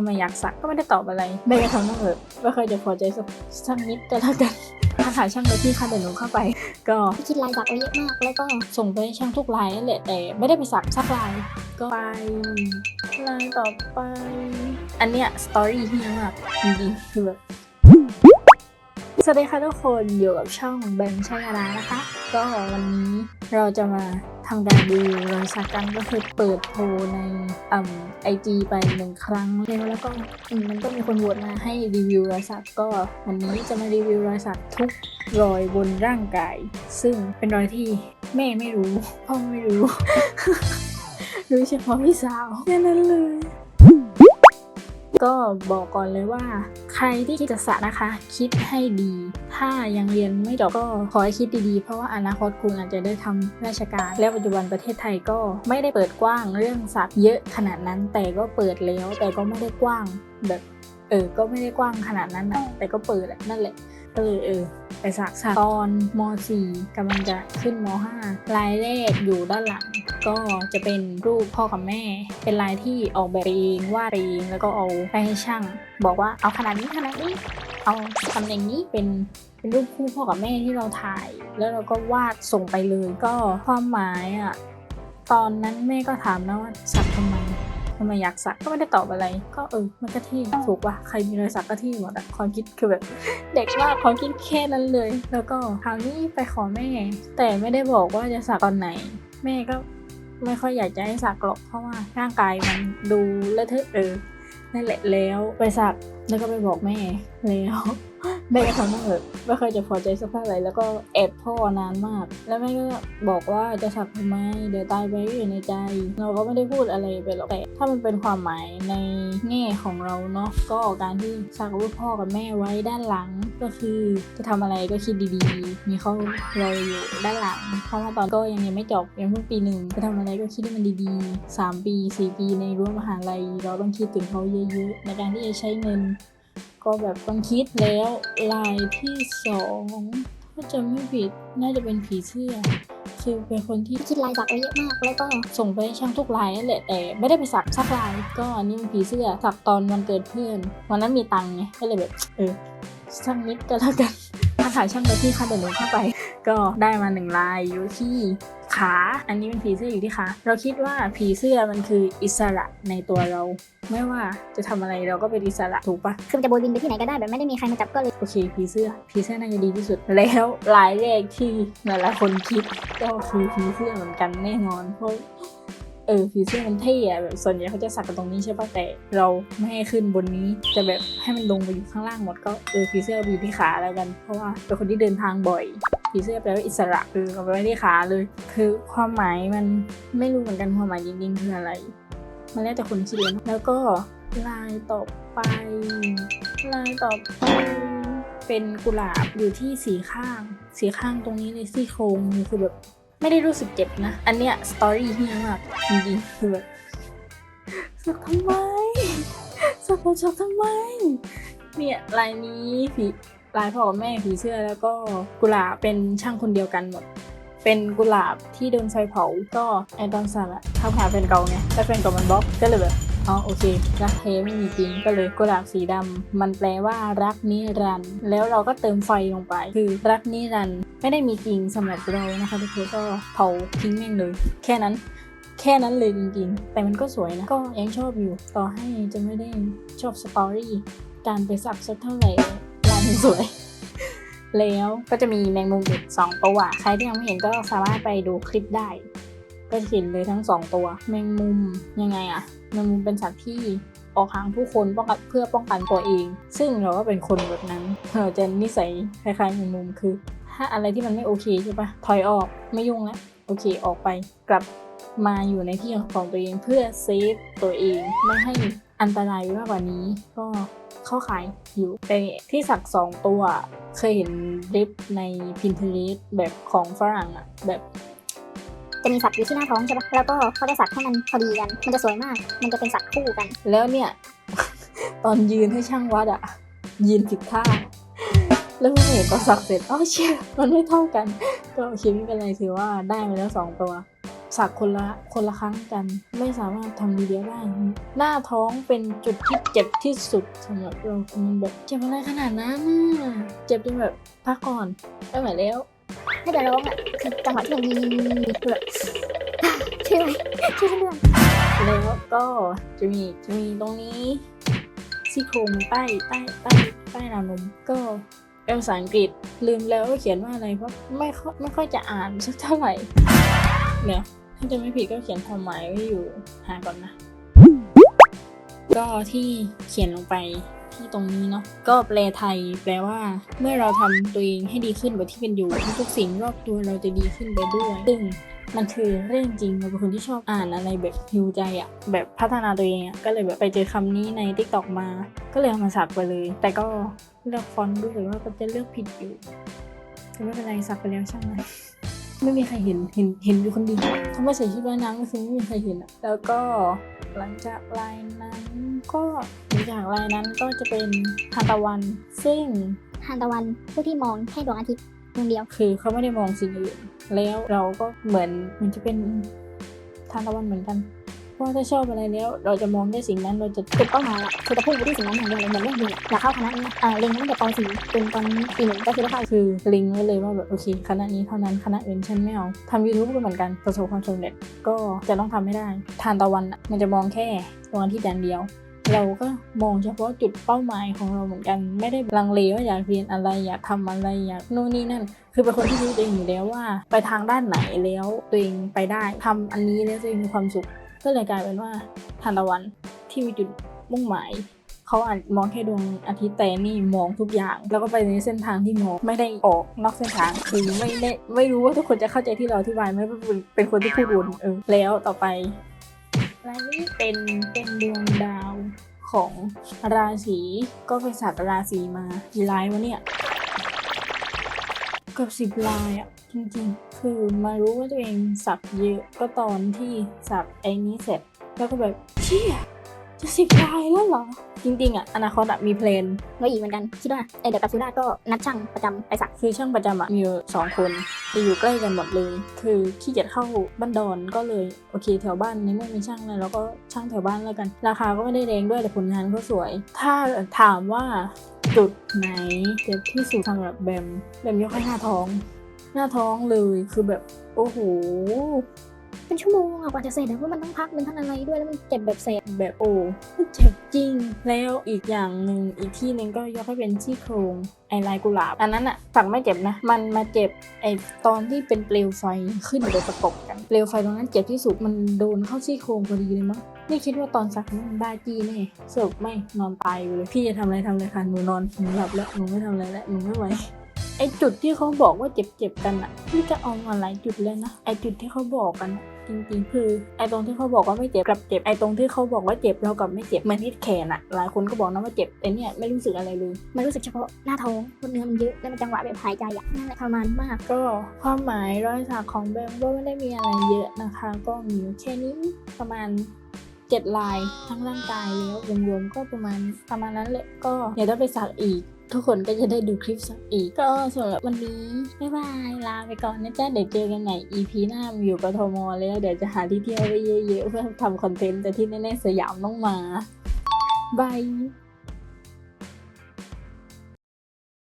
ทำไมอยากสักก็ไม่ได้ตอบอะไรแม้กระทั่งนั่งเออไม่เคยจะพอใจสักสักนิดก็แล้วกันถ้าถ่ายช่างเลยที่ค่ะเดี๋ยวหนูเข้าไป ก็คิดลายสักไว้เยอะมากแล้วก็ส่งไปให้ช่างทุกลายนั่นแหละแต่ไม่ได้ไปสักสักลายก็ไปลายต่อไป อันเนี้ยสตอรี่เฮียมากจริงๆคือแบบ สวัสดีค่ะทุกคนอยู่กับช่องแบงค์ชัยดานะคะ ก็วันนี้เราจะมาทำการรีวิวรอยสักกันก็คือเปิดโพในอ่ไอจีไปหนึ่งครั้งแล้วแล้วก็อืมมันก็มีคนโหวตมาให้รีวิวรอยสักก็วันนี้จะมารีวิวรอยสักทุกรอยบนร่างกาย ซึ่งเป็นรอยที่แม่ไม่รู้พ่อไม่รู้ รู้เฉพาะพี่สาวแค่นั้นเลย ก็บอกก่อนเลยว่า ใครที่คิดจะสระนะคะ คิดให้ดี ถ้ายังเรียนไม่จบก็ขอให้คิดดีๆ เพราะว่าอนาคตคุณอาจจะได้ทำราชการ และปัจจุบันประเทศไทยก็ไม่ได้เปิดกว้างเรื่องสัตว์เยอะขนาดนั้น แต่ก็เปิดแล้วแต่ก็ไม่ได้กว้างแบบเออ ก็ไม่ได้กว้างขนาดนั้นนะแต่ก็เปิดอะนั่นแหละ เลยเออไปสักตอนม .4 กำลังจะขึ้นม .5 ลายแรกอยู่ด้านหลัง ก็จะเป็นรูปพ่อกับแม่ เป็นลายที่ออกแบบเองวาดเองแล้วก็เอาไปให้ช่าง บอกว่าเอาขนาดนี้ขนาดนี้ เอาตำแหน่งนี้เป็นเป็นรูปคู่พ่อกับแม่ที่เราถ่าย แล้วเราก็วาดส่งไปเลยก็ความหมายอะตอนนั้นแม่ก็ถามนะว่าสักทำไม ทำไมอยากสักก็ไม่ได้ตอบอะไร ก็เออมันก็เท่ถูกปะใครมีรอยสักก็เท่หมดอะความคิดคือแบบเด็กมากความคิดแค่นั้นเลย แล้วก็คราวนี้ไปขอแม่ แต่ไม่ได้บอกว่าจะสักตอนไหน แม่ก็ไม่ค่อยอยากจะให้สักหรอกเพราะว่าร่างกายมันดูเลอะเทอะเออนั่นแหละแล้วไปสักแล้วก็ไปบอกแม่แล้วแม่ก็ทำนั่งแบบ ไม่เคยจะพอใจสักเท่าไหร่แล้วก็แอบพ่อนานมาก แล้วแม่ก็บอกว่าจะสักทำไมเดี๋ยวตายไปก็อยู่ในใจ เราก็ไม่ได้พูดอะไรไปหรอกแต่ถ้ามันเป็นความหมายในแง่ของเราเนาะก็การที่สักรูปพ่อกับแม่ไว้ด้านหลังก็คือจะทำอะไรก็คิดดีๆ มีเขาเราอยู่ด้านหลังเพราะว่าตอนก็ยังไม่จบยังเพิ่งปีหนึ่งจะทำอะไรก็คิดให้มันดีๆสามปีสี่ปีในรั้วมหาลัย เราต้องคิดถึงเขาเยอะๆในการที่จะใช้เงิน ก็แบบต้องคิดแล้วลายที่สองถ้าจะไม่ผิดน่าจะเป็นผีเสื้อคือเป็นคนที่คิดลายสักไว้เยอะมาก แล้วก็ส่งไปให้ช่างทุกลายนั่นแหละแต่ไม่ได้ไปสักสักลายก็อันนี้มันผีเสื้อสักตอนวันเกิดเพื่อนวันนั้นมีตังค์ไงก็เลยแบบเออช่างนิดก็แล้วกันถ้าถ่ายช่างเลยที่ค่ะเดี๋ยวหนูเข้าไป ก็ได้มาหนึ่งลายอยู่ที่ ขา อันนี้เป็นผีเสื้ออยู่ที่ขา เราคิดว่าผีเสื้อมันคืออิสระในตัวเรา ไม่ว่าจะทำอะไรเราก็เป็นอิสระถูกปะคือมันจะโบยบินไปที่ไหนก็ได้แบบไม่ได้มีใครมาจับก็เลย โอเค ผีเสื้อ ผีเสื้อน่าจะดีที่สุด แล้วลายแรกที่หลายๆคนคิดก็คือผีเสื้อเหมือนกันแน่นอนเพราะเออผีเสื้อมันเท่อะแบบส่วนใหญ่เขาจะสักกันตรงนี้ใช่ปะแต่เราไม่ให้ขึ้นบนนี้จะแบบให้มันลงไปอยู่ข้างล่างหมดก็เออผีเสื้อไปอยู่ที่ขาแล้วกัน เพราะว่าเป็นคนที่เดินทางบ่อย ผีเสื้อแปลว่าอิสระคือเอาไปไว้ที่ขาเลย คือความหมายมันไม่รู้เหมือนกันความหมายจริงๆคืออะไร มันแล้วแต่คนคิดเลยนอแล้วก็ลายต่อไป ลายต่อไปเป็นกุหลาบอยู่ที่สีข้าง สีข้างตรงนี้เลยซี่โครงคือแบบไม่ได้รู้สึกเจ็บนะ อันเนี้ยสตอรี่เฮียมากจริงๆคือแบบสักทำไมสักผมสักทำไมเนี่ยลายนี้ผี ลายพ่อกับแม่ผีเสื้อแล้วก็กุหลาบเป็นช่างคนเดียวกันหมด เป็นกุหลาบที่โดนไฟเผาก็ไอตอนสันอะทำหาแฟนเก่าไงแต่แฟนเก่ามันบล็อกก็เลยแบบอ๋อโอเค รักแท้ไม่มีจริงก็เลยกุหลาบสีดำมันแปลว่ารักนิรันด์แล้วเราก็เติมไฟลงไป คือรักนิรันด์ไม่ได้มีจริงสำหรับเรานะคะทุกคนก็เผาทิ้งแม่งเลย แค่นั้นแค่นั้นเลยจริงๆ แต่มันก็สวยนะ ก็ยังชอบอยู่ ต่อให้จะไม่ได้ชอบสตอรี่ การไปสักสักเท่าไหร่ลย สวย แล้วก็จะมีแมงมุมอีกสองตัวใครที่ยังไม่เห็นก็สามารถไปดูคลิปได้ ก็จะเห็นเลยทั้งสองตัว แมงมุมยังไงอะแมงมุมเป็นสัตว์ที่ออกหางผู้คนป้องกันเพื่อป้องกันตัวเอง ซึ่งเราก็เป็นคนแบบนั้นเราจะนิสัยคล้ายๆแมงมุมคือ ถ้าอะไรที่มันไม่โอเคใช่ปะถอยออกไม่ยุ่งแล้วโอเคออกไปกลับมาอยู่ในที่ของตัวเองเพื่อเซฟตัวเอง ไม่ให้อันตรายมากกว่านี้ก็ เข้าขายอยู่แต่ที่สักสองตัว เคยเห็นริปใน Pinterest แบบของฝรั่งอะแบบจะมีสักอยู่ที่หน้าท้องใช่ปะแล้วก็เขาจะสักให้มันพอดีกัน มันจะสวยมาก มันจะเป็นสักคู่กัน แล้วเนี่ย ตอนยืนให้ช่างวัดอะยืนผิดท่า แล้วเพิ่งเห็นตอสักเสร็จอ๋อเชี่ยมันไม่เท่ากัน ก็โอเคไม่เป็นไรถือว่าได้มาแล้วสองตัว สักคนละคนละครั้งกัน ไม่สามารถทำทีเดียวได้ หน้าท้องเป็นจุดที่เจ็บที่สุดสำหรับเรามันแบบเจ็บอะไรขนาดนั้นน่ะเจ็บจนแบบพักก่อนไม่ไหวแล้วไม่จะร้องอะคือจังหวะที่มันมีคือแบบช่วยไหมช่วยฉันด้วยแล้วก็จะมีจะมีตรงนี้ซี่โครงใต้ใต้ใต้ใต้ราวนมก็เป็นภาษาอังกฤษลืมแล้วว่าเขียนว่าอะไรเพราะไม่ค่อยไม่ค่อยจะอ่านสักเท่าไหร่เนี่ย ถ้าจะไม่ผิดก็เขียนความหมายไว้อยู่หาก่อนนะ ก็ที่เขียนลงไปที่ตรงนี้เนาะก็แปลไทยแปลว่า เมื่อเราทำตัวเองให้ดีขึ้นกว่าที่เป็นอยู่ทุกสิ่งรอบตัวเราจะดีขึ้นไปด้วย ซึ่งมันคือเรื่องจริงเราเป็นคนที่ชอบอ่านอะไรแบบฮิวใจอะแบบพัฒนาตัวเองอะก็เลยแบบไปเจอคำนี้ใน t ิ k t o k มา ก็เลยเอามาสักไปเลย แต่ก็เลือกฟอนต์รู้สึกว่าก็จะเลือกผิดอยู่แต่ไม่เป็นไรสักไปแล้วใช่างมัน ไม่มีใครเห็นเห็นเห็นอยู่คนเดียวถ้าไม่ใส่ชุดว่ายน้ำก็คือไม่มีใครเห็นอะแล้วก็หลังจากลายนั้นก็หลังจากลายนั้นก็จะเป็นทานตะวัน ซึ่งทานตะวันผู้ที่มองแค่ดวงอาทิตย์ดวงเดียว คือเขาไม่ได้มองสิ่งอื่นแล้วเราก็เหมือนมันจะเป็นทานตะวันเหมือนกัน เพราะถ้าชอบอะไรแล้ว เราจะมองได้สิ่งนั้นเราจะจุดเป้าหมายอะคือจะพุ่งไปที่สิ่งนั้นอย่างเดียวเลยเหมือนเรื่องเดียวอยากเข้าคณะนี้นะเออเรียนตั้งแต่ป .4 จนตอนนี้ปีหนึ่งก็คือได้เข้าคือลิงก์ไว้เลยว่าแบบโอเคคณะนี้เท่านั้นคณะอื่นฉันไม่เอาทำ YouTube ก็เหมือนกันประสบความสำเร็จก็จะต้องทำให้ได้ ทานตะวันมันจะมองแค่ดวงอาทิตย์อย่างเดียวเราก็มองเฉพาะจุดเป้าหมายของเราเหมือนกัน ไม่ได้ลังเลว่าอยากเรียนอะไรอยากทำอะไรอยากโน่นนี่นั่น คือเป็นคนที่รู้ตัวเองอยู่แล้วว่า ไปทางด้านไหนแล้วตัวเองไปได้ทำอันนี้แล้วตัวเองมีความสุข ก็เลยกลายเป็นว่าทานตะวันที่มีจุดมุ่งหมายเขาอาจมองแค่ดวงอาทิตย์แต่นี่มองทุกอย่าง แล้วก็ไปในเส้นทางที่มองไม่ได้ออกนอกเส้นทางคือไม่ได้ไม่รู้ว่าทุกคนจะเข้าใจที่เราอธิบายไหมเป็นเป็นคนที่พูดวนเออแล้วต่อไปรายนี้เป็นเป็นดวงดาวของราศีก็ไปสักราศีมากี่ลายวะเนี่ย กือบสิบลายอะจริงๆ คือมารู้ว่าตัวเองสักเยอะก็ตอนที่สักไอ้นี้เสร็จ แล้วก็แบบเชี่ยจะสิบลายแล้วเหรอ จริงๆอะอนาคตอะมีเพลนไว้อีกเหมือนกันคิดว่าเออเดี๋ยวกับซูราก็นัดช่างประจำไปสักคือช่างประจำอะมีอยู่สองคนจะอยู่ใกล้กันหมดเลย คือขี้เกียจเข้าบ้านดอนก็เลยโอเคแถวบ้านนี้ไม่มีช่างเลยแล้วก็ช่างแถวบ้านแล้วกัน ราคาก็ไม่ได้แรงด้วยแต่ผลงานก็สวย ถ้าถามว่า จุดไหนเจ็บที่สุดสำหรับแบมแบมยกให้หน้าท้อง หน้าท้องเลยคือแบบโอ้โหเป็นชั่วโมงอะกว่าจะเสร็จเพราะมันต้องพักมันทั้งอะไรด้วยแล้วมันเจ็บแบบเสร็จแบบโอ้เจ็บจริง แล้วอีกอย่างหนึ่งอีกที่หนึ่งก็ยกให้เป็นซี่โครงไอลายกุหลาบ อันนั้นอะฝักไม่เจ็บนะ มันมาเจ็บไอตอนที่เป็นเปลวไฟขึ้นโดยประกบกันเปลวไฟตรงนั้นเจ็บที่สุดมันโดนเข้าซี่โครงพอดีเลยมั้ง ไม่คิดว่าตอนสักมันบ้าจี้แน่สรุปไม่นอนตายอยู่เลย พี่จะทำอะไรทำเลยค่ะหนูนอนหนูหลับแล้วหนูไม่ทำอะไรแล้วหนูไม่ไหวไอจุดที่เขาบอกว่าเจ็บๆกันอะนี่จะเอามาหลายจุดเลยนะไอจุดที่เขาบอกกันอะจริงๆคือไอตรงที่เขาบอกว่าไม่เจ็บกลับเจ็บไอตรงที่เขาบอกว่าเจ็บเรากลับไม่เจ็บเหมือนที่แขนอะหลายคนก็บอกนะว่าเจ็บแต่เนี่ยไม่รู้สึกอะไรเลยมันรู้สึกเฉพาะหน้าท้องเพราะเนื้อมันเยอะแล้วมันจังหวะแบบหายใจอะนั่นแหละทรมานมาก ก็ความหมายรอยสักของแบมก็ไม่ได้มีอะไรเยอะนะคะ ก็มีอยู่แค่นี้ประมาณ เจ็ดลายทั้งร่างกายแล้วรวมๆก็ประมาณประมาณนั้นแหละก็เดี๋ยวต้องไปสักอีก ทุกคนก็จะได้ดูคลิปสักอีก ก็สำหรับวันนี้บ๊ายบายลาไปก่อนนะจ๊ะเดี๋ยวเจอกันใหม่ EP หน้ามาอยู่กทมแล้วเดี๋ยวจะหาที่เที่ยวไปเยอะๆเพื่อทำคอนเทนต์แต่ที่แน่ๆสยามต้องมาบาย